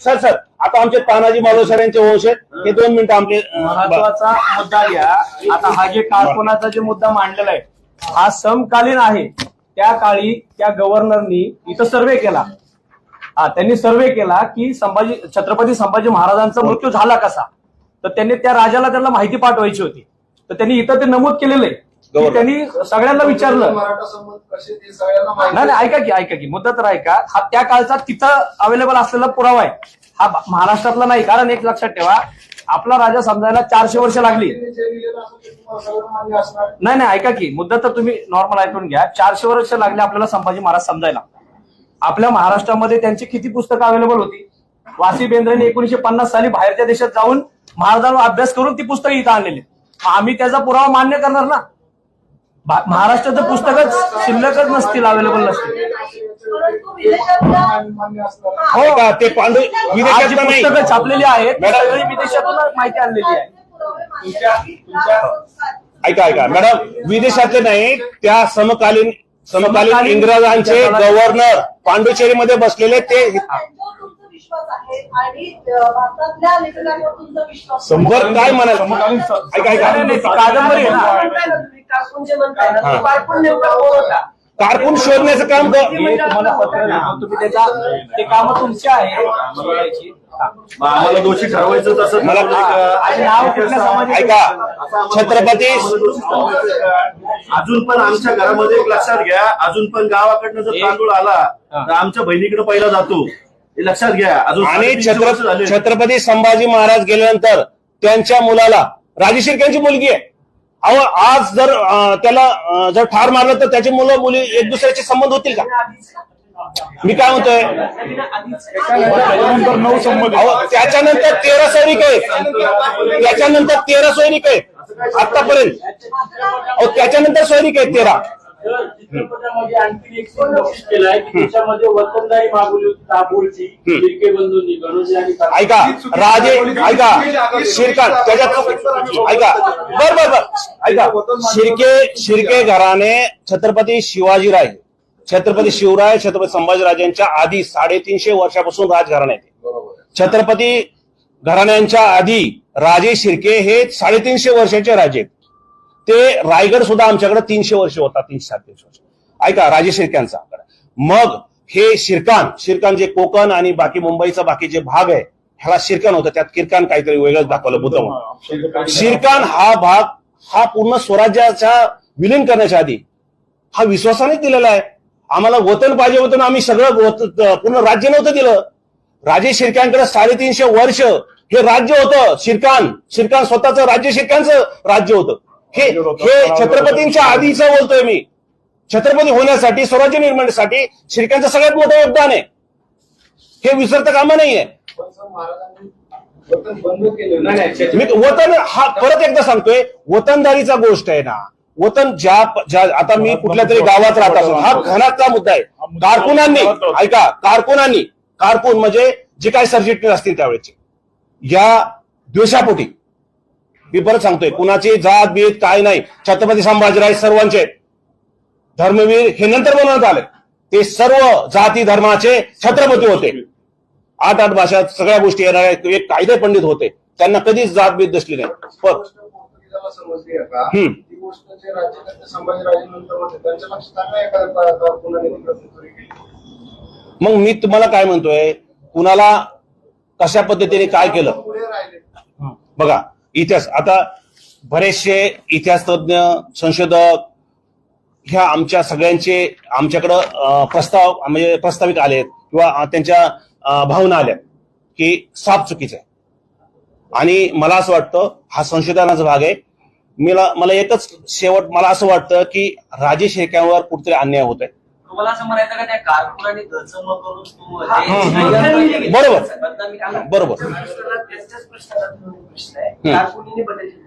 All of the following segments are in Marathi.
सर सर आता आमचे तानाजी मालोसर यांचे वंश आहेत. हे दोन मिनिटं आमचे महत्त्वाचा मुद्दा घ्या. आता हा जे कारकुनाचा जे मुद्दा मांडलेला आहे हा समकालीन आहे. त्या काळी त्या गव्हर्नरनी इथं सर्वे केला. हा त्यांनी सर्वे केला की संभाजी छत्रपती संभाजी महाराजांचा मृत्यू झाला कसा? तर त्यांनी त्या राजाला त्यांना माहिती पाठवायची होती. तर त्यांनी इथं ते नमूद केलेलं आहे. की. त्यांनी सगळ्यांना विचारलं. मराठा संबंध कसे ते सगळ्यांना माहिती नाही नाही ऐका की ऐका की. मुद्दा तर ऐका. हा त्या काळचा तिथं अवेलेबल असलेला पुरावा आहे. हा महाराष्ट्रातला नाही. कारण एक लक्षात ठेवा आपला राजा समजायला चारशे वर्ष लागली. त्यांनी जे लिहिलेलं असेल ते तुम्हाला सगळं मान्य असणार. नाही नाही ऐका की. मुद्दा तर तुम्ही नॉर्मल ऐकून घ्या. चारशे वर्ष लागले आपल्याला संभाजी महाराज समजायला. आपल्या महाराष्ट्रामध्ये त्यांची किती पुस्तकं अवेलेबल होती? वासी बेंद्रेने एकोणीशे पन्नास साली बाहेरच्या देशात जाऊन महाराजांवर अभ्यास करून ती पुस्तकं इथं आणलेली. मग आम्ही त्याचा पुरावा मान्य करणार ना? महाराष्ट्राचं पुस्तकच शिल्लकच नसतील अवेलेबल नसतील. हो. ऐका, ते पांडू विदेशातलं नाही. पुस्तकं छापलेली आहेत मॅडम. सगळी विदेशातून माहिती आणलेली आहे. ऐका ऐका. मॅडम विदेशातले नाही त्या समकालीन समकालीन समकालीन इंग्रजांचे गव्हर्नर पांडुचेरीमध्ये बसलेले ते विश्वास आहे आणि अ, भारतातल्या लेखकांवर तुमचा विश्वास बर काय म्हणाल? ऐका ऐका. कादंबरी आहे ना. कारकून जे म्हणताय ना, हा. तो कारकून नेमका कोण होता? कारकून शोधण्याचं काम क- मी तुम्हाला पत्र लिहितो तुम्ही त्याचा ते काम तुमचे आहे. शोधायची. मग आम्हाला दोषी ठरवायचं तसं मला- ठरवलं आणि का? नाव कुठल्या समाजाचं? ऐका. छत्रपती अजून पण आमच्या घरामध्ये एक लक्षात घ्या. अजून पण गावाकडनं जर तांदूळ आला तर आमच्या बहिणीकडे पहिला जातो. लक्षात घ्या. अजून आणि. छत्रपती संभाजी महाराज गेल्यानंतर त्यांच्या मुलाला राजेशीर यांची मुलगी आहे. अहो आज जर त्याला जर ठार मारलं तर त्याची मुलं मुली एक दुसऱ्याचे संबंध होतील का? मी काय म्हणतोय? त्याच्यानंतर तेरा सैनिक आहेत. त्याच्यानंतर तेरा सैनिक आहेत. आतापर्यंत अहो त्याच्यानंतर सैनिक आहेत तेरा. चित्रपटामध्ये आणखी एक सीन नोटीस केलाय की त्याच्यामध्ये वतनदारी मागवली होती. शिर्के बंधूंनी गणोजी आणि काका- ऐका राजे ऐका शिरकान त्याच्यात ऐका बर बर बर. ऐका शिर्के शिर्के घराने छत्रपती शिवाजीराय. छत्रपती शिवराय छत्रपती संभाजीराजांच्या आधी साडेतीनशे वर्षापासून राजघराणे आहेत. छत्रपती घराण्यांच्या आधी राजे शिर्के हे साडेतीनशे वर्षाचे राजे आहेत. ते रायगड सुद्धा आमच्याकडे तीनशे वर्ष होता तीनशे साडेतीनशे वर्ष. ऐका राजे शिर्क्यांचा आकडा. मग हे शिरकान शिरकान जे कोकण आणि बाकी मुंबईचा बाकी जे भाग आहे ह्याला शिरकान होतं. त्यात किरकान काहीतरी वेगळंच दाखवलं बुद्ध शिरकान हा भाग हा पूर्ण स्वराज्याच्या विलीन करण्याच्या आधी हा विश्वासानेच दिलेला आहे. आम्हाला वतन पाहिजे होतं ना आम्ही सगळं पूर्ण राज्य नव्हतं दिलं. राजे शिरकांकडे साडेतीनशे वर्ष हे राज्य होतं. शिरकान शिरकान स्वतःचं राज्य शिरकांचं राज्य होतं. हे हे छत्रपतींच्या आधीचं बोलतोय मी. छत्रपती होण्यासाठी स्वराज्य निर्माणासाठी शिरकांचं सगळ्यात मोठं योगदान आहे. हे विसरता कामा नाहीये. मी वतन हा परत एकदा सांगतोय वतनदारीचा गोष्ट आहे ना. वतन ज्या ज्या आता मी कुठल्या तरी गावात राहत असतो हा घरातला मुद्दा आहे. कारकुनांनी ऐका कारकुनांनी कारकुन म्हणजे जे काही सरचिटणीस असतील त्यावेळेचे या द्वेषापोटी मी परत सांगतोय कुणाची जात बीत काय नाही छत्रपती संभाजीराय सर्वांचे. धर्मवीर हे नंतर बनवण्यात आले. ते सर्व जाती धर्माचे छत्रपती होते. आठ आठ भाषात सगळ्या गोष्टी येणारे एक कायदे पंडित होते. त्यांना कधीच जात बीत दिसली नाही. मग मी तुम्हाला काय म्हणतोय? कुणाला कशा पद्धतीने काय केलं? बघा इतिहास. आता बरेचसे इतिहास तज्ञ संशोधक ह्या आमच्या सगळ्यांचे आमच्याकडं प्रस्ताव म्हणजे प्रस्तावित आलेत किंवा त्यांच्या भावना आल्या की साप चुकीचं आहे. आणि मला असं वाटतं हा संशोधनाचा भाग आहे. मला मला एकच शेवट मला असं वाटतं की राजे शेळक्यांवर कुठेतरी अन्याय होत आहे तुम्हाला असं म्हणायचं का त्या कारकुनाने दचम करून तू हम्म. बरोबर. बरोबर.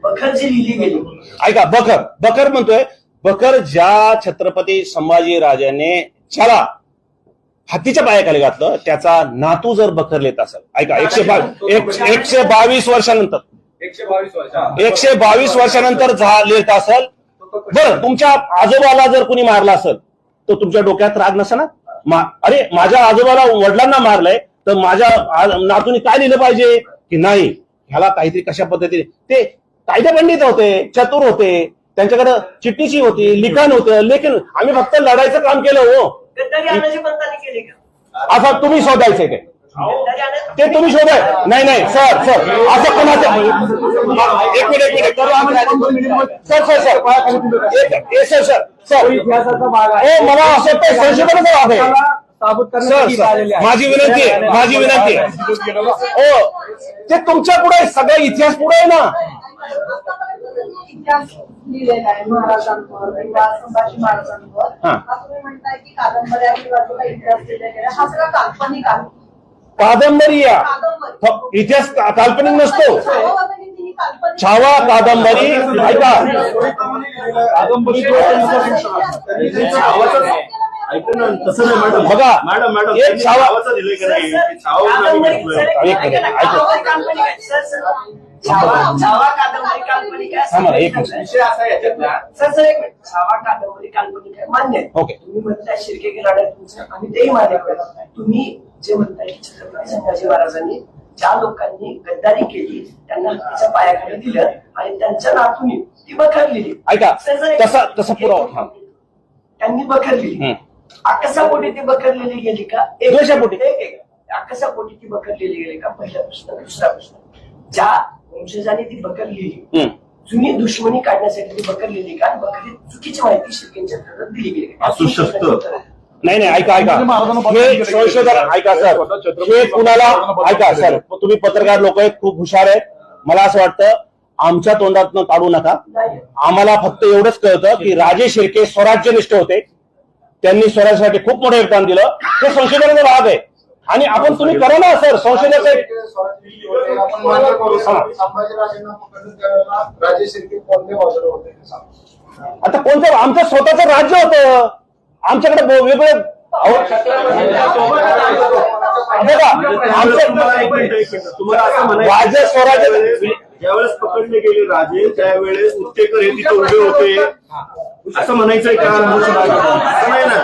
बखर जी लिहिली गेली. ऐका बकर बकर म्हणतोय बकर ज्या छत्रपती संभाजी राजाने ज्याला हत्तीच्या पायाखाली घातलं त्याचा नातू जर बकर लेत असेल ऐका एकशे बावीस एक- एकशे बावीस वर्षानंतर. एकशे बावीस वर्ष एकशे बावीस वर्षानंतर झा- लेत असेल. बरं तुमच्या आजोबाला जर कुणी मारला असेल तर तुमच्या डोक्यात राग नसे ना मा- अरे माझ्या आजोबाला वडिलांना मारलंय तर माझ्या नातूने काय लिहिलं पाहिजे? की नाही ह्याला काहीतरी कशा पद्धतीने ते कायदे पंडित होते चतुर होते त्यांच्याकडे चिठ्ठीची होती लिखाण होतं लेखन आम्ही फक्त लढायचं काम केलं हो. असं तुम्ही शोधायचंय काय ते तुम्ही शोधाय नाही नाही सर सर. असं कोणाचं? एक मिनिट एक मिनिट. करू आम्ही सर सर सर. एक- एक- सर सर सर. इतिहासाचा भाग आहे. हो मला असं वाटतं संशोधनाचा आहे. सर. माझी विनंती आहे माझी विनंती आहे हो. ते तुमच्यापुढे सगळं इतिहास पुढे आहे ना. लिहिलेला आहे महाराजांवर किंवा संभाजी महाराजांवर हा. हा तुम्ही म्हणताय की कादंबऱ्या किंवा जो काही इतिहास लिहिला गेला हा सगळा काल्पनिक आहे. कादंबरी. या इतिहास काल्पनिक नसतो. छावा कादंबरी ऐका. कादंबरी बघा, मॅडम मॅडम एक छावा- एक एक मिनिट. विषय असा आहे याच्यातला. सर सर एक मिनिट. छावा कादंबरी काल्पनिक आहे मान्य आहे. ओके. शिर्के तुमचं तेही मान्य तुम्ही जे म्हणताय की छत्रपती संभाजी महाराजांनी ज्या लोकांनी गद्दारी केली त्यांना हत्तीच्या पायाखाली दिलं आणि त्यांच्या नातूनी ती बखरलेली ऐका, तसा- तसा पुरावा. त्यांनी बखरलेली हम्म. आकसापोटी ती बखरलेली गेली का एक-. एक-. आकसापोटी ती बखरलेली गेली का पहिला प्रश्न दुसरा प्रश्न ज्या वंशजाने ती बखरलेली. जुनी दुश्मनी काढण्यासाठी ती बखरलेली का आणि बखरी चुकीची माहिती शिर्केंच्या दिली गेली? असू शकतं. नाही नाही ऐका ऐका. हे संशोधन ऐका सर. हे कुणाला ऐका सर. तुम्ही पत्रकार लोक आहेत खूप हुशार आहेत. मला असं वाटतं आमच्या तोंडातनं काढू नका. आम्हाला फक्त एवढंच कळतं की राजे शिर्के स्वराज्यनिष्ठ होते. त्यांनी स्वराज्यासाठी खूप मोठं योगदान दिलं. हे संशोधनाचा भाग आहे. आणि आपण तुम्ही करा ना सर. संशोधनाचं. आता कोणतं? आमचं स्वतःचं राज्य होतं. आमच्याकडे ब- वेगळे अहो, बघा त्यावेळेस तुम्हाला एक मिनिट, एक मिनिट. तुम्हाला असं म्हणायचं राज्य स्वराज्य- ज्यावेळेस- पकडले गेले राजे त्यावेळेस उत्तेकर हे तिथे उभे होते असं म्हणायचंय का असं नाही ना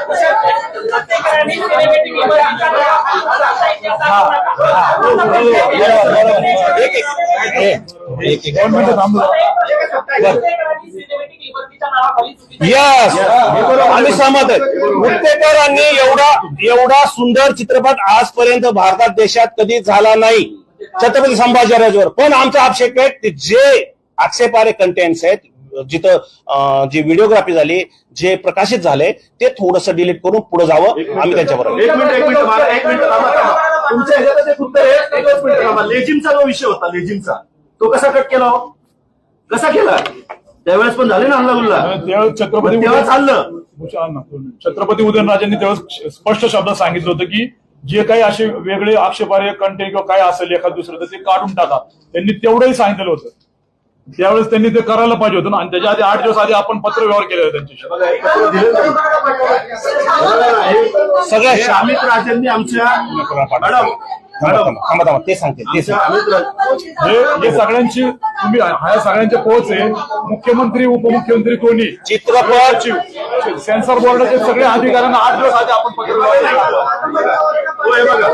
एक- एक- यस आम्ही सहमत आहे उत्तेकरांनी एवढा एवढा सुंदर चित्रपट आजपर्यंत भारतात देशात कधी झाला नाही. छत्रपती संभाजीराजावर पण आमचा आक्षेप आहे जे आक्षेपारे कंटेंट्स आहेत जिथं जी व्हिडिओग्राफी झाली जे प्रकाशित झाले ते थोडस डिलीट करून पुढे जावं. आम्ही त्यांच्याबरोबर एक मिनिट एक मिनिट मला एक मिनिट थांबा थांबा. तुमच्या ह्याच्यात एक उत्तर आहे एकच मिनिट थांबा. लेजिमचा जो विषय होता लेजिमचा तो कसा कट केला हो? कसा केला? त्यावेळेस पण झाले ना हल्ला गुल्ला? त्यावेळेस छत्रपती तेव्हा चाललं छत्रपती उदयनराजांनी त्यावेळेस स्पष्ट शब्दात सांगितलं होतं की जे काही असे वेगळे आक्षेपार्ह कंटेंट किंवा काय असेल एखाद दुसरं तर ते काढून टाका. त्यांनी तेवढंही सांगितलं होतं. त्यावेळेस त्यांनी ते करायला पाहिजे होतं ना. आणि त्याच्या आधी आठ दिवस आधी आपण पत्र व्यवहार केले होते त्यांच्याशी. सगळ्या अमित राजांनी आमच्या मॅडम मॅडम. थांबा थांबा ते सांगते ते सांगते. हे हे सगळ्यांची तुम्ही ह्या सगळ्यांचे पोच आहे. मुख्यमंत्री उपमुख्यमंत्री कोणी? चित्रपट. सचिव सेन्सर बोर्डाचे सगळे अधिकाऱ्यांना आठ दिवस आधी आपण. हो, बघा.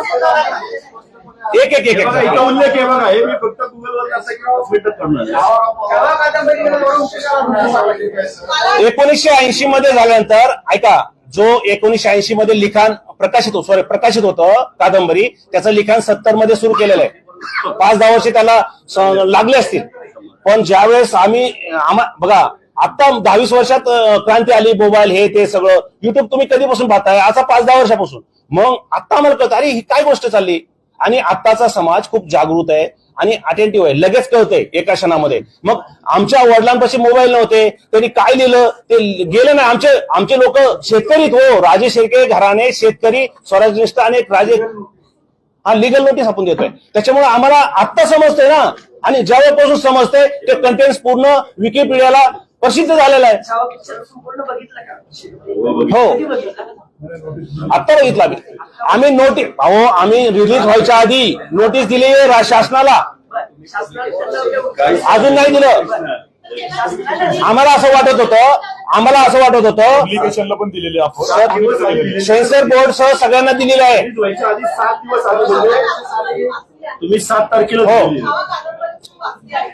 एक एक एक बघा एक इथं उल्लेख आहे बघा. हे मी फक्त गुगलवर असं किंवा करणार? एकोणीसशे ऐंशी मध्ये झाल्यानंतर ऐका जो एकोणीसशे ऐंशी मध्ये लिखाण प्रकाशित होत सॉरी प्रकाशित होतं कादंबरी त्याचं लिखाण सत्तरमध्ये सुरू केलेलं आहे. पाच दहा वर्ष त्याला लागले असतील. पण ज्यावेळेस आम्ही आम्हा बघा आता दहावीस वर्षात क्रांती आली मोबाईल हे ते सगळं. युट्यूब तुम्ही कधीपासून पाहताय? आता पाच दहा वर्षापासून. मग आता आम्हाला कळतं अरे ही काय गोष्ट चालली? आणि आत्ताचा समाज खूप जागृत आहे. आणि अटेंटिव्ह आहे. लगेच कळतंय एका क्षणामध्ये. मग आमच्या वडिलांपाशी मोबाईल नव्हते. त्यांनी काय लिहिलं? ते गेलं नाही. आमचे आमचे लोक शेतकरीत हो. राजे शेळके घराणे शेतकरी स्वराज्यनिष्ठ आणि एक राजे. हा लिगल नोटीस आपण देतोय. त्याच्यामुळे आम्हाला आत्ता समजतंय ना. आणि ज्यावेळेपासून समजतंय ते कंटेंट पूर्ण विकिपीडियाला प्रसिद्ध झालेलं आहे. छावा पिक्चर संपूर्ण बघितलं का? हो. आत्ता बघितलं आम्ही. आम्ही नोटीस अहो आम्ही रिलीज व्हायच्या आधी नोटीस दिली शासनाला. अजून नाही दिलं. आम्हाला असं वाटत होतं आम्हाला असं वाटत होतं. सेन्सर बोर्ड सह सगळ्यांना दिलेलं आहे. तुम्ही सात तारखेला हो. दिलेली. छावा कादंबरीची वाचली आहे.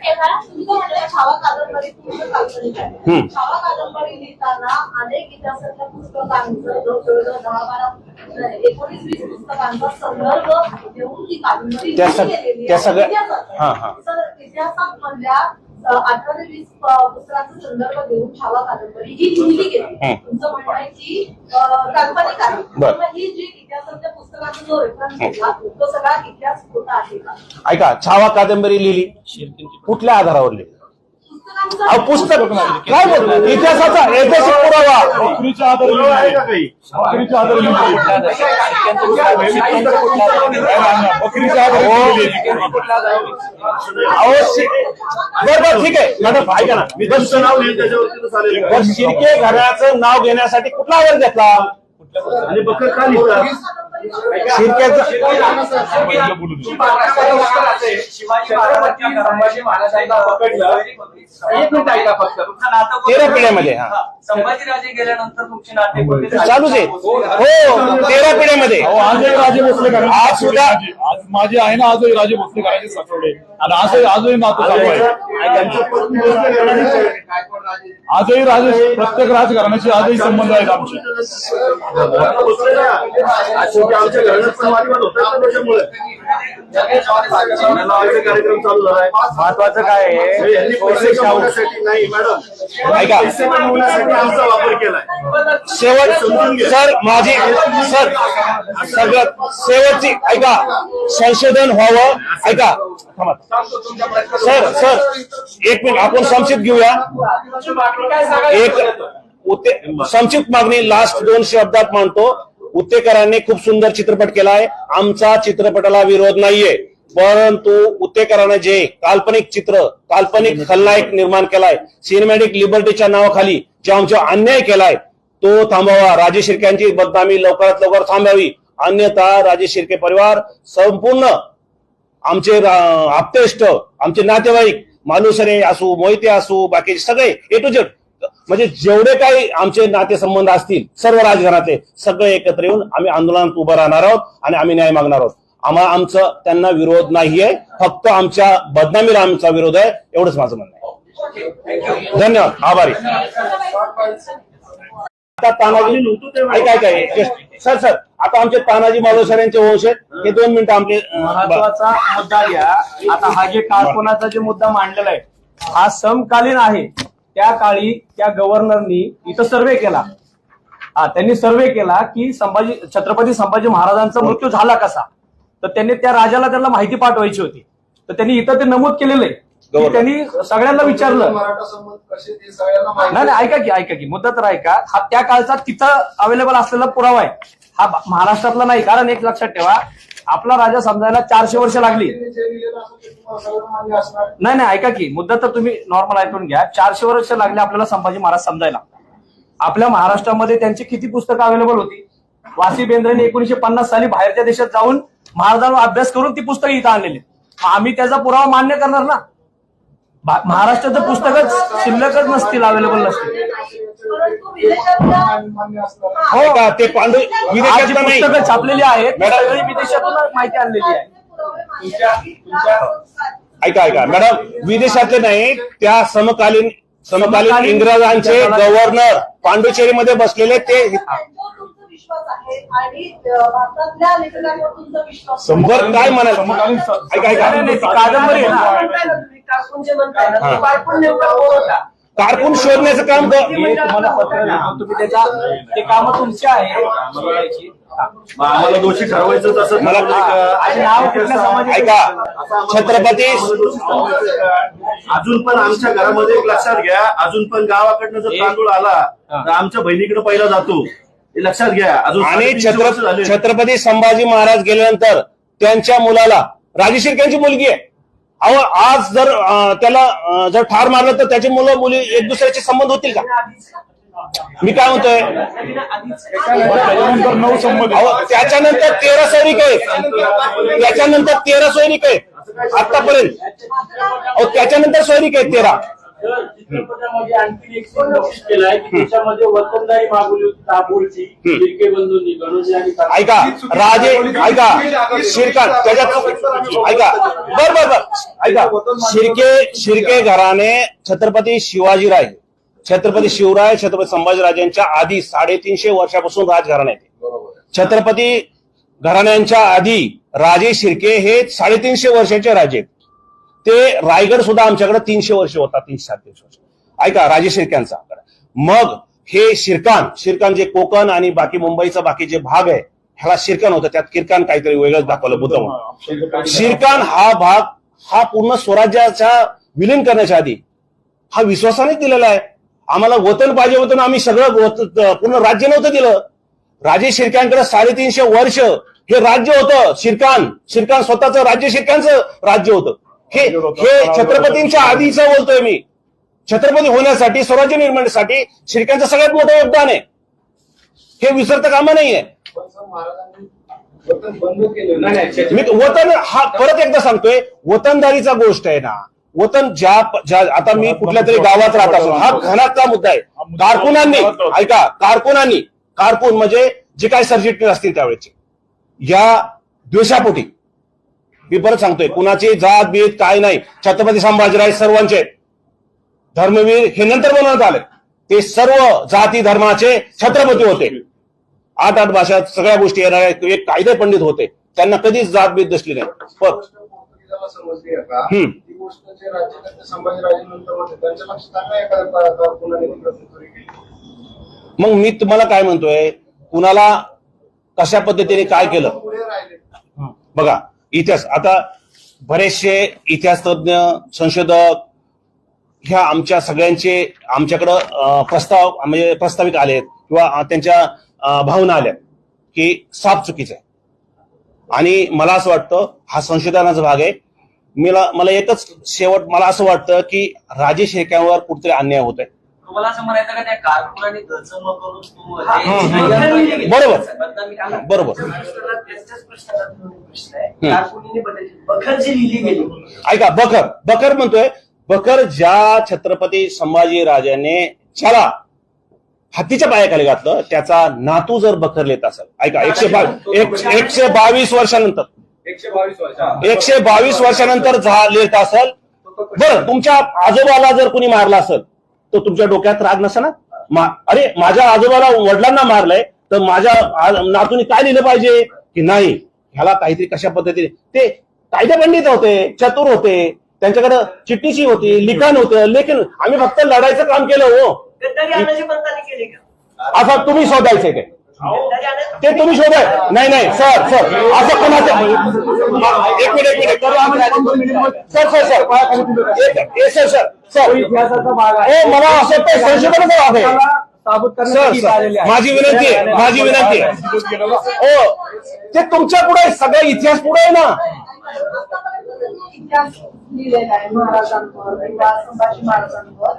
तुम्ही जो म्हणताय छावा कादंबरी पूर्ण काल्पनिक आहे. हम्म. छावा कादंबरी लिहिताना अनेक इतिहासातल्या पुस्तकांचं जवळजवळ दहा बारा एकोणीस वीस पुस्तकांचा संदर्भ देऊन ती कादंबरी त्या सग-. सगळ्या- इतिहासात. हा, हा. इतिहासात मधल्या अठरा ते वीस अ, पुस्तकांचा संदर्भ देऊन छावा कादंबरी ही लिहिली गेली. हम्म. तुमचं म्हणणं आहे की अ, काल्पनिक आहे. बरं. मग ही जी इतिहासातल्या पुस्तकांचा जो रेफरन्स घेतला तो सगळा इतिहास खोटा आहे का? ऐका छावा कादंबरी लिहिली. कुठल्या आधारावर लिहिली? पुस्तक काय बोलतो? इतिहासाचा ऐतिहासिक पुरावा. नोकरीच्या आधारे. बकरीच्या आधारे ठीक आहे. मॅडम ऐका ना. मी तुमचं नाव त्याच्यावरती शिर्के घराण्याचं नाव घेण्यासाठी कुठला आधार घेतला? आणि बकर का लिहितात? तेरा पिढ्यामध्ये, हा. संभाजीराजे गेल्यानंतर तुमचे नाते? चालूच आहे हो तेरा पिढ्यामध्ये आज सुद्धा- माझे. आहे ना आजही राजे भोसले घराण्याचे आणि आजही आजही नातं चालू आहे. आजही राजे प्रत्येक राजकारणाशी आजही संबंध आहेत आमचे. महत्वाचं काय ऐका. आमचा वापर केलाय शेवट सर माझी सर सगळं शेवटची ऐका. संशोधन व्हावं. ऐका. थांबा. सर सर एक मिनिट. आपण संक्षिप्त घेऊया. एक संक्षिप्त मागणी लास्ट दोन शब्दात मानतो उत्तेकरांनी खूप सुंदर चित्रपट केलाय. आमचा चित्रपटाला विरोध नाहीये. परंतु उत्तेकरांना जे काल्पनिक चित्र काल्पनिक खलनायक निर्माण केलाय सिनेमॅटिक लिबर्टीच्या नावाखाली जे आमच्या अन्याय केलाय तो थांबवा. राजे शिर्क्यांची बदनामी लवकरात लवकर थांबावी. अन्यथा राजे शिर्के परिवार संपूर्ण आमचे आप्तेष्ट आमचे नातेवाईक मालुसरे असू मोहिते असू बाकीचे सगळे ए टू झेड म्हणजे जेवढे काही आमचे नातेसंबंध असतील सर्व राजघराचे सगळे एकत्र येऊन आम्ही आंदोलनात उभं राहणार आहोत आणि आम्ही न्याय मागणार आहोत. आम्हाला आमचं त्यांना विरोध नाहीये फक्त आमच्या बदनामीला आमचा विरोध आहे एवढंच माझं म्हणणं आहे. धन्यवाद आभारी. आता तानाजी सर सर आता आमचे तानाजी मालोसर यांचे वंश आहेत. हे. दोन मिनिटं आमचे महत्त्वाचा मुद्दा घ्या. आता हा जे कारकुनाचा जे मुद्दा मांडलेला आहे हा समकालीन आहे. त्या काळी त्या गव्हर्नरनी इथं सर्वे केला. हा त्यांनी सर्वे केला की संभाजी छत्रपती संभाजी महाराजांचा मृत्यू झाला कसा? तर त्यांनी त्या राजाला त्यांना माहिती पाठवायची होती. तर त्यांनी इथं ते नमूद केलेलं आहे. की. त्यांनी सगळ्यांना विचारलं. नाही नाही ऐका की ऐका की. मुद्दा तर ऐका. हा त्या काळचा तिथं अवेलेबल असलेला पुरावा आहे. हा महाराष्ट्रातला नाही कारण एक लक्षात ठेवा आपला राजा समजायला चारशे वर्ष लागली. नाही नाही ऐका की. मुद्दा तर तुम्ही नॉर्मल ऐकून घ्या. चारशे वर्ष लागले आपल्याला संभाजी महाराज समजायला. आपल्या महाराष्ट्रामध्ये त्यांची किती पुस्तकं अवेलेबल होती? वासी बेंद्रेने एकोणीशे पन्नास साली बाहेरच्या देशात जाऊन महाराजांवर अभ्यास करून ती पुस्तकं इथं आणलेली आम्ही त्याचा पुरावा मान्य करणार ना? महाराष्ट्राचं पुस्तकच शिल्लकच नसतील अवेलेबल नसतील हा. ऐका ते पांडू आज जी विदेशातलं नाही पुस्तकं छापलेली आहेत ती मॅडम. सगळी विदेशातून माहिती आणलेली आहे. ऐका ऐका मॅडम विदेशातले नाही त्या समकालीन समकालीन समकालीन इंग्रजांचे गव्हर्नर पांडुचेरीमध्ये बसलेले ते विश्वास आहे आणि अ, भारतातल्या लेखकांवर तुमचा विश्वास आहे. बरं काय म्हणाल समकालीन स- ऐका ऐका नाही, नाही, ती कादंबरी आहे ना. म्हणताय ना तुम्ही कारकून जे म्हणताय ना. तो कारकून नेमका कोण होता कारकून शोधण्याचं काम कर तुम्हाला पत्र लिहितो तुम्ही त्याचा ते काम तुमचे आहे बघायची. मग आम्हाला दोषी ठरवायचं असं मला- ठरवलंय का? आणि नाव कुठल्या समाजाचं ऐका छत्रपती? अजून पण आमच्या घरामध्ये एक लक्षात घ्या अजून पण गावाकडनं जर तांदूळ आला तर आमच्या बहिणीकडे पहिला जातो लक्षात घ्या. अजून आणि साडेतीनशे वर्ष छत्र झाले. छत्रपती संभाजी महाराज गेल्यानंतर त्यांच्या मुलाला राजेशिर्क्यांची मुलगी आहे. अहो आज जर अं, त्याला अं, जर ठार मारलं तर त्याची मुलं मुली एक दुसऱ्याचे संबंध होतील का? मी काय म्हणतोय? त्याच्यानंतर नऊ अहो त्याच्यानंतर तेरा सैनिक आहेत. त्याच्यानंतर तेरा सैनिक आहेत. आतापर्यंत अहो त्याच्यानंतर सैनिक आहेत तेरा. तर चित्रपटामध्ये आणखी एक सीन नोटीस केलाय की त्याच्यामध्ये वतनदारी मागवली होती दाभोळची शिर्के बंधूंनी गणोजी आणि काका. ऐका राजे ऐका शिरकान त्याच्यात ऐका बर बर बर. ऐका शिर्के शिर्के घराने छत्रपती शिवाजीराय छत्रपती शिवराय छत्रपती संभाजीराजांच्या आधी साडेतीनशे वर्षापासून राजघराणे आहेत. छत्रपती घराण्यांच्या आधी राजे शिर्के हे साडेतीनशे वर्षाचे राजे आहेत. ते रायगड सुद्धा आमच्याकडे तीनशे वर्ष होता तीनशे साडेतीनशे वर्ष. ऐका राजे शिर्क्यांचा मग हे शिरकान शिरकान जे कोकण आणि बाकी मुंबईचा बाकी जे भाग आहे ह्याला शिरकान होतं. त्यात किरकान काहीतरी वेगळंच दाखवलं बुद्ध म्हणून. शिरकान हा भाग हा पूर्ण स्वराज्याच्या विलीन करण्याच्या आधी हा विश्वासाने दिलेला आहे. आम्हाला वतन पाहिजे होतं ना आम्ही सगळं पूर्ण राज्य नव्हतं दिलं. राजे शिरकांकडे साडेतीनशे वर्ष हे राज्य होतं. शिरकान शिरकान स्वतःचं राज्य शिरकांचं राज्य होतं. हे हे छत्रपतींच्या आधीचं बोलतोय मी. छत्रपती होण्यासाठी स्वराज्य निर्माणासाठी शिरकांचं सगळ्यात मोठं योगदान आहे. हे विसरता कामा नाहीये. मी वतन हा परत एकदा सांगतोय वतनदारीचा गोष्ट आहे ना. वतन ज्या ज्या आता मी कुठल्या तरी गावात राहत असतो. हा घनाचा मुद्दा आहे. कारकुनांनी ऐका कारकुनांनी कारकुन म्हणजे जे काही सरचिटणीस असतील त्यावेळेचे या द्वेषापोटी मी परत सांगतोय कुणाची जात बीत काय नाही. छत्रपती संभाजीराज सर्वांचे. धर्मवीर हे नंतर बनवण्यात आले. ते सर्व जाती धर्माचे छत्रपती होते. आठ आठ भाषात सगळ्या गोष्टी येणारे एक कायदे पंडित होते. त्यांना कधीच जात बीत दिसली नाही. मग मी तुम्हाला काय म्हणतोय? कुणाला कशा पद्धतीने काय केलं? बघा इतिहास. आता बरेचसे इतिहास तज्ञ संशोधक ह्या आमच्या सगळ्यांचे आमच्याकडं प्रस्ताव म्हणजे प्रस्तावित आले किंवा त्यांच्या भावना आल्या की साफ चुकीचं आहे. आणि मला असं वाटतं हा संशोधनाचा भाग आहे. मला मला एकच शेवट मला असं वाटतं की राजे शेळक्यांवर कुठेतरी अन्याय होत आहे तुम्हाला असं म्हणायचं का त्या कारकुनाने करून तू. बरोबर. बरोबर. त्याच्याच प्रश्नाचा दोन प्रश्न आहे. कारकुनीने बदलली. बखर जी लिहिली गेली ऐका बकर बकर म्हणतोय बकर ज्या छत्रपती संभाजी राजाने ज्याला हत्तीच्या पायाखाली घातलं त्याचा नातू जर बकर लिहित असेल ऐका एकशे बावीस एक- एकशे बावीस वर्षानंतर. एकशे बावीस वर्ष एकशे बावीस वर्षानंतर झा- लिहित असेल बरं तुमच्या आजोबाला जर कोणी मारलं असेल तर तुमच्या डोक्यात राग नसा ना मा- अरे माझ्या आजोबाला वडिलांना मारलंय तर माझ्या नातूने काय लिहिलं पाहिजे? की नाही ह्याला काहीतरी कशा पद्धतीने ते कायदे पंडित होते चतुर होते त्यांच्याकडे चिठ्ठीची होती लिखाण होतं लेखन आम्ही फक्त लढायचं काम केलं हो. तुम्ही ते. गद्दारी आणायचं ते तुम्ही शोधाय नाही नाही सर सर. असं कोणाचं? एक मिनिट एक मिनिट. Sir sir sir. एक- एक- सर सर सर. इतिहासाचा भाग आहे. ए, मला असं संशोधनाचा भाग आहे. सर. माझी विनंती आहे माझी विनंती आहे. हो ते तुमच्यापुढे सगळा इतिहास पुढे आहे ना? लिहिलेला आहे महाराजांवर किंवा संभाजी महाराजांवर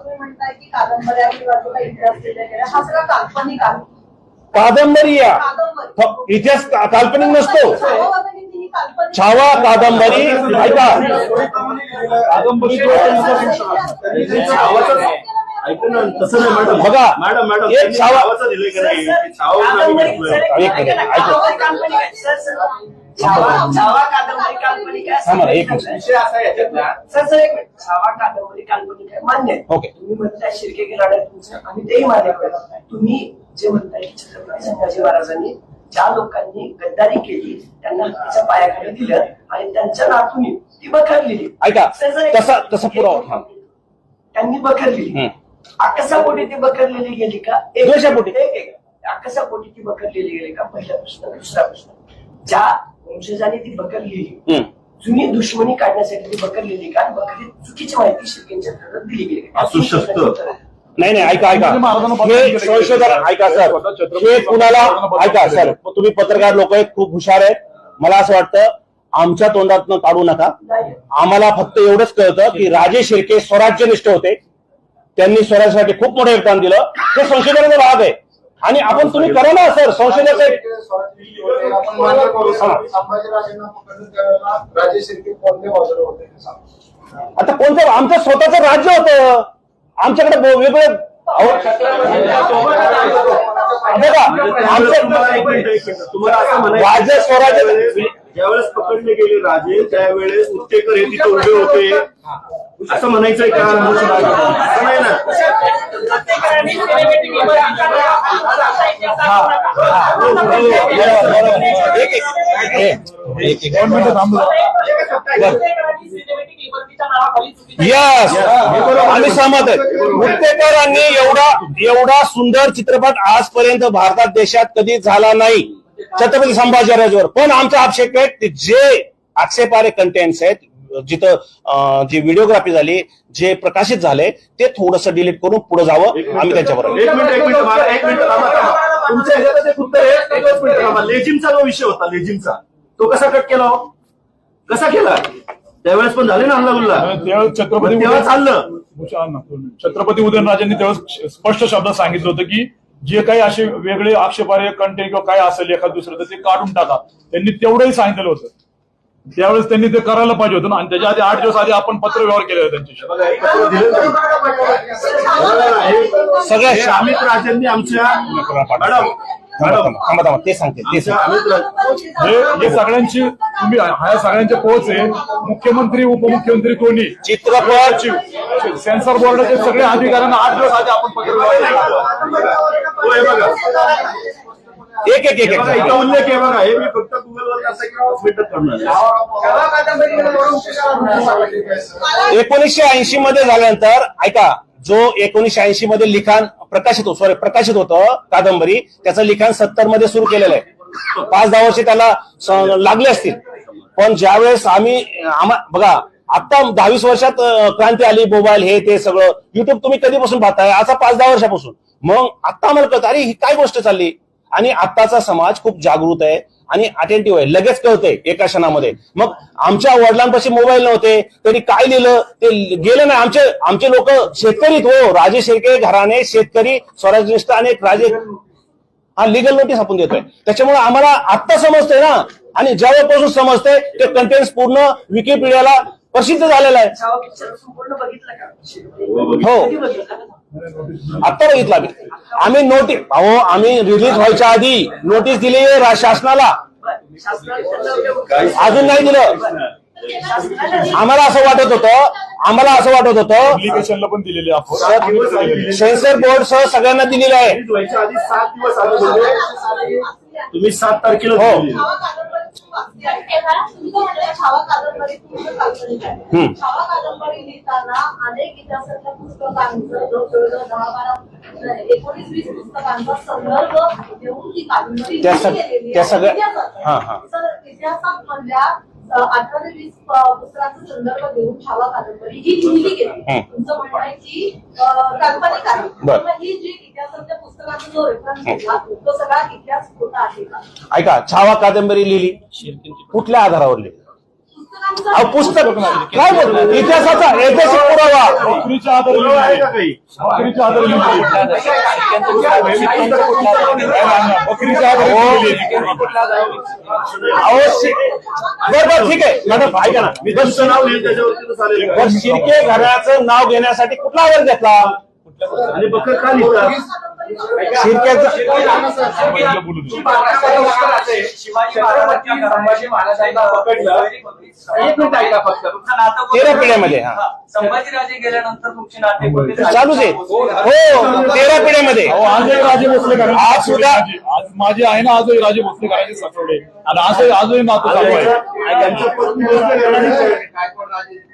तुम्ही म्हणताय की कादंबऱ्या किंवा जो काही इतिहास लिहिला गेला हा सगळा काल्पनिक आहे. कादंबरी या. इतिहास काल्पनिक नसतो. छावा कादंबरी ऐका ऐका. ना तसं नाही मॅडम बघा, मॅडम मॅडम एक छावा- आम्ही छावा कादंबरी काल्पनिक. आहे. एक. विषय असा आहे याच्यातला. सर सर एक मिनिट. छावा कादंबरी काल्पनिक आहे. मान्य आहे. ओके. तुम्ही म्हणताय शिर्के लढ्यात तुमचं आणि तेही मान्य करत तुम्ही जे म्हणताय की छत्रपती संभाजी महाराजांनी ज्या लोकांनी गद्दारी केली त्यांना हत्तीच्या पायाखाली दिलं आणि त्यांच्या नातूनी ती बखरलेली. ऐका तसा तसा पुरावा हा. त्यांनी बखरलेली. हम्म. आकसापोटी ती बखरलेली गेली का? एक- आकसापोटी ती बखरलेली गेली का? पहिला प्रश्न दुसरा प्रश्न. ज्या वंशजांनी ती. जुनी दुश्मनी काढण्यासाठी ती बखरलेली का? बखरी चुकीची माहिती शिर्केंच्या दिली गेली. का? असू शकतं. नाही नाही ऐका ऐका. हे संशोधन ऐका सर. हे कुणाला ऐका सर. तुम्ही पत्रकार लोक आहेत खूप हुशार आहेत. मला असं वाटतं आमच्या तोंडातनं काढू नका. आम्हाला फक्त एवढंच कळतं की राजे शिर्के स्वराज्यनिष्ठ होते. त्यांनी स्वराज्यासाठी खूप मोठं योगदान दिलं. हे संशोधनाचा भाग आहे. आणि आपण तुम्ही करा ना सर. संशोधक आता कोणतं आमचं स्वतःचं राज्य होतं? आमच्याकडे ब- वेगळे अहो, बघा आमचं तुम्हाला एक मिनिट, एक मिनिट. तुम्हाला असं म्हणायचं राज्य स्वराज्य ज्यावेळेस- पकडले गेले राजे त्यावेळेस उत्तेकर हे तिथे उभे होते. असं म्हणायचंय का? नाही ना? यस आम्ही सहमत आहे. एवढा एवढा सुंदर चित्रपट आजपर्यंत भारतात देशात कधी झाला नाही. छत्रपती संभाजीराजावर पण आमचा आक्षेप आहे की जे आक्षेपारे कंटेंट्स आहेत जिथं जी व्हिडिओग्राफी झाली जे प्रकाशित झाले ते थोडंसं डिलीट करून पुढे जावं आम्ही त्यांच्याबरोबर. एक मिनिट एक मिनिट एक मिनिट थांबा थांबा तुमच्या ह्याच्यात एक उत्तर आहे एकच मिनिट थांबा लेजिमचा जो विषय होता लेजिमचा तो कसा कट केला हो? कसा केला? त्यावेळेस पण झाले ना हल्ला गुल्ला त्यावेळेस छत्रपती तेव्हा चाललं. छत्रपती उदयनराजेंनी त्यावेळेस स्पष्ट शब्दात सांगितलं होतं की जे काही असे वेगळे आक्षेपार्ह कंटेंट किंवा काय असेल एखाद दुसरं तर ते काढून टाका. त्यांनी तेवढंही सांगितलं होतं. त्यावेळेस त्यांनी ते करायला पाहिजे होतं ना. आणि त्याच्या आधी आठ दिवस आधी आपण पत्र व्यवहार केले होते त्यांच्याशी. सगळ्या अमित राजेंनी आमच्या मॅडम थांबा थांबा. ते सांगते ते हे सगळ्यांची तुम्ही ह्या सगळ्यांचे पोहोच आहे मुख्यमंत्री उपमुख्यमंत्री कोणी? चित्रपट. सेन्सर बोर्डाचे सगळे अधिकाऱ्यांना आठ दिवस आधी आपण होते. हो, एक एक एक उल्लेख आहे बघा. हे मी फक्त करणार. एकोणीसशे ऐंशी मध्ये झाल्यानंतर ऐका जो एकोणीशे ऐंशी मध्ये लिखाण प्रकाशित हो- सॉरी प्रकाशित होतं कादंबरी त्याचं लिखाण सत्तरमध्ये सुरू केलेलं आहे. पाच दहा वर्षे त्याला लागले असतील. पण ज्यावेळेस आम्ही आम्हा बघा आता दहावीस वर्षात क्रांती आली मोबाईल हे ते सगळं. युट्यूब तुम्ही कधीपासून पाहताय? आता पाच दहा वर्षापासून. मग आता आम्हाला कळतं अरे ही काय गोष्ट चालली? आणि आताचा समाज खूप जागृत आहे. आणि अटेंटिव्ह आहे. लगेच कळतंय एका क्षणामध्ये. मग आमच्या वडिलांपाशी मोबाईल नव्हते त्यांनी काय लिहिलं? ते गेलं नाही. आमचे आमचे लोक शेतकरीत हो. राजे शेळके घराणे शेतकरी स्वराज्यनिष्ठ आणि एक राजे हा लिगल नोटीस आपण देतोय. त्याच्यामुळे आम्हाला आत्ता समजतंय ना. आणि ज्यावेळेपासून समजतंय ते कंटेंट पूर्ण विकिपीडियाला प्रसिद्ध झालेलं आहे. हो. आत्ता बघितलं आम्ही. आम्ही नोटीस अहो आम्ही रिलीज व्हायच्या आधी नोटीस दिली शासनाला. अजून नाही दिलं. आम्हाला असं वाटत होतं आम्हाला असं वाटत होतं. अप्लिकेशनला पण दिलेले आपण. सेन्सर बोर्ड सह सगळ्यांना दिलेलं आहे. तुम्ही सात तारखेला हो. दिलेली. छावा कादंबरी तुम्ही जो म्हणता छावा कादंबरी पूर्ण काल्पनिक आहे हम्म. छावा कादंबरी लिहिताना अनेक इतिहासातल्या पुस्तकांचं जवळजवळ दहा बारा एकोणीस वीस पुस्तकांचा संदर्भ देऊन ती कादंबरी त्या सग-. सगळ्या- इतिहासात. हा, हा. इतिहासात मधल्या अठरा ते वीस पुस्तकांचा संदर्भ देऊन छावा कादंबरी ही लिहिली गेली. तुमचं म्हणणं आहे की काल्पनिक आहे. मग ही जी इतिहासाच्या पुस्तकांचा जो रेफरन्स घेतला तो सगळा इतिहास खोटा आहे का? ऐका छावा कादंबरी लिहिली. कुठल्या आधारावर लिहिली? पुस्तक काय बोलतो इतिहासाचा ऐतिहासिक पुरावा. नोकरीच्या बकरीच्या ठीक आहे. मॅडम ऐका ना. शिर्के घराण्याचं नाव घेण्यासाठी कुठला आधार घेतला? आणि बकर का लिहितात तेरा पिढ्यामध्ये. संभाजीराजे गेल्यानंतर तुमची नाते? चालूच आहे हो तेरा पिढ्यामध्ये. अहो, आजही राजे भोसले आज सुद्धा- माझी- आज माझी आहे ना आजही राजे भोसले घराचे सासवडे आणि आजही आजही नातं चालू आहे.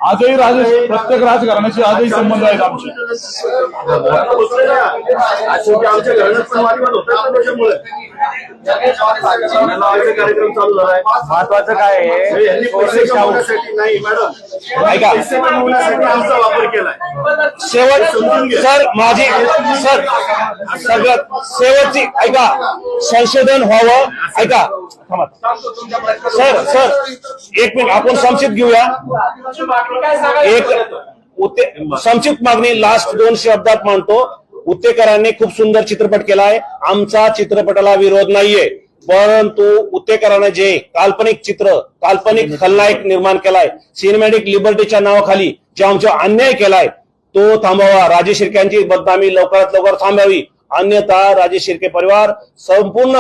आजही राजे प्रत्येक राजकारणाशी आजही संबंध आहेत आमचे. आता भोसले ना, आज शेवटी आमच्या घराण्यात पण वादविवाद होतात ना त्याच्यामुळे. नावाचा कार्यक्रम चालू झालाय महत्वाचं काय आहे? यांनी पैसे कमवण्यासाठी नाही मॅडम. ऐका. पैसे कमवण्यासाठी आमचा वापर केलाय. शेवट सर माझी सर सगळं शेवटची ऐका. संशोधन व्हावं. ऐका. थांबा. सर सर एक मिनिट. आपण संक्षिप्त घेऊया. एक संक्षिप्त मागणी लास्ट दोन शब्दात मांडतो. उत्तेकरांनी खूप सुंदर चित्रपट केला आहे आमचा चित्रपटाला विरोध नाहीये. परंतु उत्तेकरांना जे काल्पनिक चित्र काल्पनिक खलनायक निर्माण केलाय सिनेमॅटिक लिबर्टीच्या नावाखाली जे आमच्या अन्याय केलाय तो थांबवा. राजेश शिर्क्यांची बदनामी लवकरात लवकर थांबावी. अन्यथा राजेश शिर्के परिवार संपूर्ण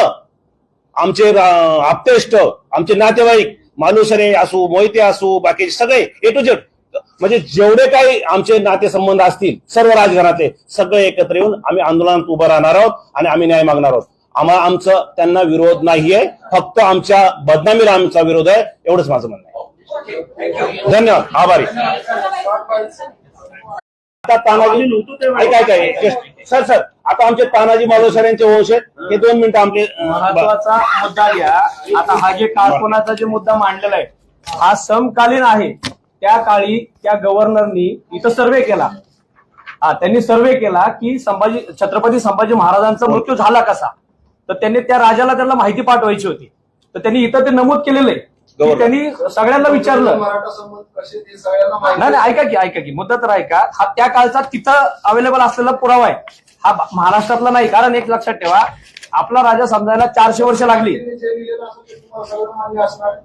आमचे आप्तेष्ट आमचे नातेवाईक मालुसरे असू मोहिते असू बाकीचे सगळे ए टू झेड म्हणजे जेवढे काही आमचे नातेसंबंध असतील सर्व राजघरातले सगळे एकत्र येऊन आम्ही आंदोलनात उभं राहणार आहोत आणि आम्ही न्याय मागणार आहोत. आम्हाला आमचं त्यांना विरोध नाहीये फक्त आमच्या बदनामीला आमचा विरोध आहे एवढंच माझं म्हणणं आहे. धन्यवाद आभारी. आता तानाजी ऐका just- सर सर आता आमचे तानाजी मालोसर यांचे वंश आहेत हे दोन मिनिटं आमचे महत्त्वाचा मुद्दा घ्या. आता हा जे कारकुनाचा जे मुद्दा मांडलेला आहे हा समकालीन आहे. त्या काळी त्या गव्हर्नरनी इथं सर्वे केला. हा त्यांनी सर्वे केला की संभाजी छत्रपती संभाजी महाराजांचा मृत्यू झाला कसा? तर त्यांनी त्या राजाला त्यांना माहिती पाठवायची होती. तर त्यांनी इथं ते नमूद केलेलं आहे की. त्यांनी सगळ्यांना विचारलं. नाही नाही ऐका की ऐका की. मुद्दा तर ऐका. हा त्या काळचा तिथं अवेलेबल असलेला पुरावा आहे. हा महाराष्ट्रातला नाही कारण एक लक्षात ठेवा. आपला राजा समजायला चारशे वर्ष लागली.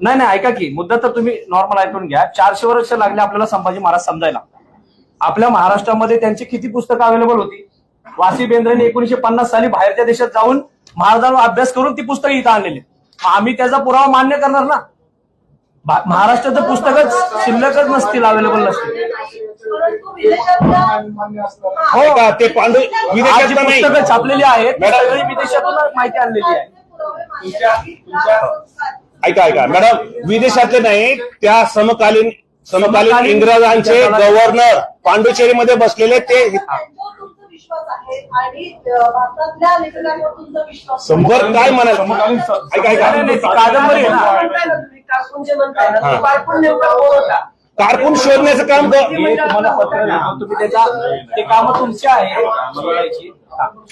नाही नाही ऐका की मुद्दा तर तुम्ही नॉर्मल ऐकून घ्या. चारशे वर्ष लागले आपल्याला संभाजी महाराज समजायला. आपल्या महाराष्ट्रामध्ये त्यांची किती पुस्तकं अवेलेबल होती? वासी बेंद्रेने एकोणीशे पन्नास साली बाहेरच्या देशात जाऊन महाराजांवर अभ्यास करून ती पुस्तकं इथं आणलेली. आम्ही त्याचा पुरावा मान्य करणार ना? महाराष्ट्राचं पुस्तकच शिल्लकच नसतील अवेलेबल नसतील. हो. ऐका ते पांडू नाही. पुस्तकं छापलेली आहेत ती मॅडम. सगळी विदेशातून माहिती आणलेली आहे. ऐका ऐका. मॅडम विदेशातले नाही त्या समकालीन समकालीन इंग्रजांचे गव्हर्नर पांडुचेरीमध्ये बसलेले ते विश्वास आहे आणि अं, भारतातल्या लेखकांवर तुमचा विश्वास आहे. बरं काय म्हणाल समकालीन स- ऐका ऐका नाही, नाही, ती कादंबरी आहे ना. म्हणताय ना तुम्ही, कारकून जे म्हणताय ना हा. तो कारकून नेमका कोण होता कारकून शोधण्याचं काम कर तुम्हाला पत्र देतो तुम्ही त्याच्या ते काम तुमचे आहे शोधायची.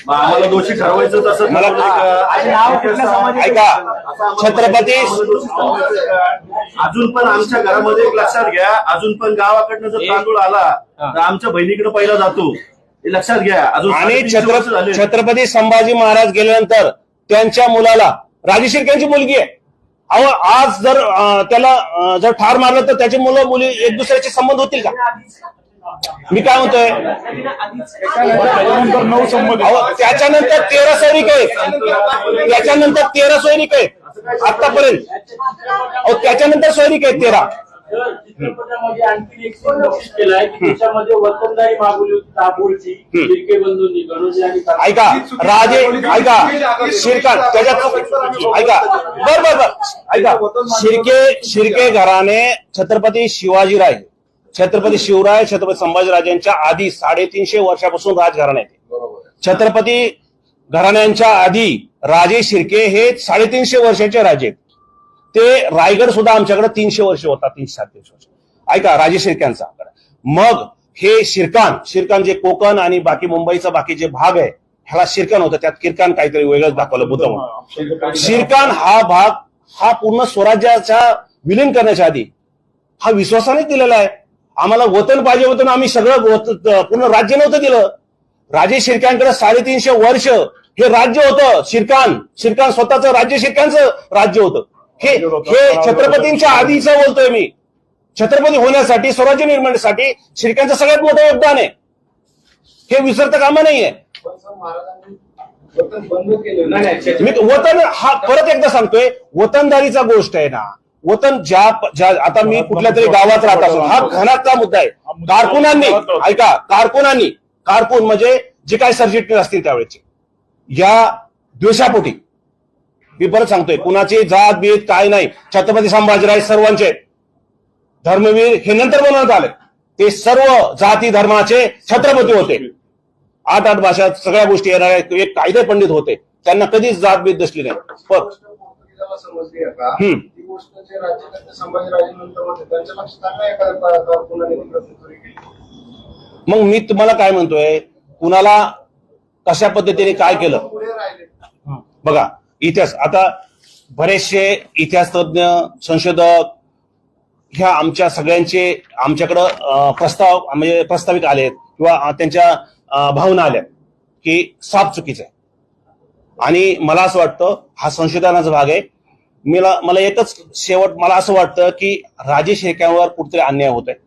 मग आम्हाला दोषी ठरवायचं तसं मला- ठरवलं का? आणि नाव कुठल्या समाजाचे ऐका छत्रपती आम्हाला दोषी ठरवायचं का? अजून पण आमच्या घरामध्ये एक लक्षात घ्या अजून पण गावाकडनं जर तांदूळ आला तर आमच्या बहिणीकडे पहिला जातो लक्षात घ्या. अजून आणि. छत्रपती संभाजी महाराज गेल्यानंतर त्यांच्या मुलाला राजे शिर्क्यांची मुलगी आहे. अहो आज जर अं, त्याला अं, जर ठार मारलं तर त्याची मुलं मुली एक दुसऱ्याचे संबंध होतील का? मी काय म्हणतोय? त्याच्यानंतर नऊ संमत अहो त्याच्यानंतर तेरा सैनिक आहेत. त्याच्यानंतर तेरा सैनिक आहेत. आतापर्यंत अहो त्याच्यानंतर सैनिक आहेत तेरा तर. चित्रपटामध्ये आणखी एक सीन नोटीस केलाय की त्याच्यामध्ये वतनदारी मागवली होती दाभोळची शिर्के बंधूंनी गणोजी आणि काका. ऐका राजे ऐका शिरकान त्याच्यात ऐका बर बर बर. ऐका शिर्के शिर्के घराने छत्रपती शिवाजीराय छत्रपती शिवराय छत्रपती संभाजीराजांच्या आधी साडेतीनशे वर्षापासून राजघराणे आहेत. छत्रपती घराण्यांच्या आधी राजे शिर्के हे साडेतीनशे वर्षाचे राजे आहेत. ते रायगड सुद्धा आमच्याकडे तीनशे वर्ष होता तीनशे साडेतीनशे वर्ष ऐका राजे शिर्क्यांचा मग हे शिरकान शिरकान जे कोकण आणि बाकी मुंबईचा बाकी जे भाग आहे ह्याला शिरकान होतं. त्यात किरकान काहीतरी वेगळंच दाखवलं बुद्ध म्हणून. शिरकान हा भाग हा पूर्ण स्वराज्याच्या विलीन करण्याच्या आधी हा विश्वासाने दिलेला आहे. आम्हाला वतन पाहिजे होतं आम्ही सगळं पूर्ण राज्य नव्हतं दिलं. राजे शिरकांकडे साडेतीनशे वर्ष हे राज्य होतं. शिरकान शिरकान स्वतःचं राज्य शिरकांचं राज्य होतं. हे हे छत्रपतींच्या आधीचं बोलतोय मी. छत्रपती होण्यासाठी स्वराज्य निर्माणासाठी शिरकांचं सगळ्यात मोठं योगदान आहे. हे विसरता कामा नाहीये. मी वतन हा परत एकदा सांगतोय वतनदारीचा गोष्ट आहे ना. वतन ज्या ज्या आता मी कुठल्या तरी गावात राहत असो हा घनातला मुद्दा आहे. कारकुनांनी ऐका कारकुनांनी कारकुन म्हणजे जे काही सरचिटणीस असतील त्यावेळेचे या द्वेषापोटी मी परत सांगतोय कुणाची जात बीत काय नाही. छत्रपती संभाजीराज सर्वांचे. धर्मवीर हे नंतर बनवण्यात आले. ते सर्व जाती धर्माचे छत्रपती होते. आठ आठ भाषा सगळ्या गोष्टी येणारे एक कायदे पंडित होते. त्यांना कधीच जात बीत दिसली नाही. पण मग मी तुम्हाला काय म्हणतोय? कुणाला कशा पद्धतीने काय केलं? बघा इतिहास. आता बरेचसे इतिहास तज्ञ संशोधक ह्या आमच्या सगळ्यांचे आमच्याकडं प्रस्ताव म्हणजे प्रस्तावित आले किंवा त्यांच्या भावना आल्या की साफ चुकीचं आहे. आणि मला असं वाटतं हा संशोधनाचा भाग आहे. मला मला एकच शेवट मला असं वाटतं की राजेश हेक्यांवर कुठेतरी अन्याय होत आहे